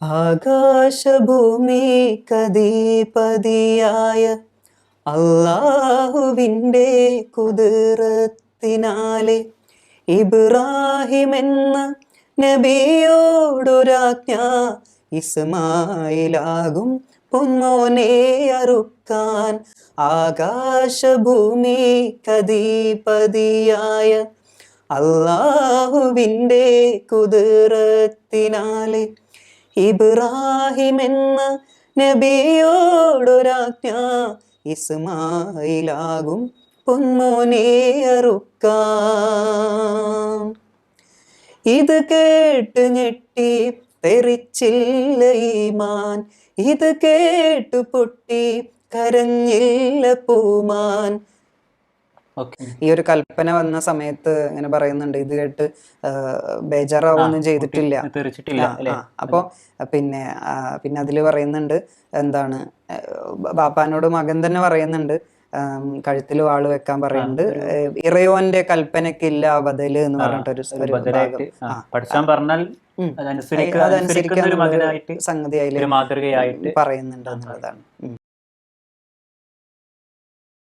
ആകാശഭൂമി കദീപതിയായ അള്ളാഹുവിന്റെ കുതിരത്തിനാലെ ഇബ്രാഹിം എന്ന നബിയോടൊരാജ്ഞ ഇസ്മായിലാകും പൊന്നോനെ അറുക്കാൻ. ആകാശഭൂമി കദീപതിയായ അള്ളാഹുവിന്റെ കുതിരത്തിനാലെ ഇബ്രാഹിം എന്ന നബിയോടൊരാജ്ഞ ഇസ്മായിലാകും പൊന്മോനേറുക്ക ഇത് കേട്ട് ഞെട്ടി തെറിച്ചില്ല ഈമാൻ. ഇത് കേട്ടു പൊട്ടി കരഞ്ഞില്ല പൂമാൻ. ഈ ഒരു കൽപ്പന വന്ന സമയത്ത് ഇങ്ങനെ പറയുന്നുണ്ട് ഇത് കേട്ട് ബേജാറാവൊന്നും ചെയ്തിട്ടില്ല. അപ്പോ ആ, അല്ലെ? അപ്പൊ പിന്നെ പിന്നെ അതിൽ പറയുന്നുണ്ട് എന്താണ് ബാപ്പാനോട് മകൻ തന്നെ പറയുന്നുണ്ട് കഴുത്തിൽ വാൾ വെക്കാൻ പറയുന്നുണ്ട് ഇറയോന്റെ കൽപ്പനക്കില്ല ബദൽ എന്ന് പറഞ്ഞിട്ടൊരു പറഞ്ഞാൽ ഉം. അതനുസരിക്കുക അനുസരിക്കുന്ന ഒരു അതനുസരിക്കാനുള്ള മകനായിട്ട് സംഗതി അതിൽ മാതൃകയായിട്ട് പറയുന്നുണ്ട് എന്നുള്ളതാണ്.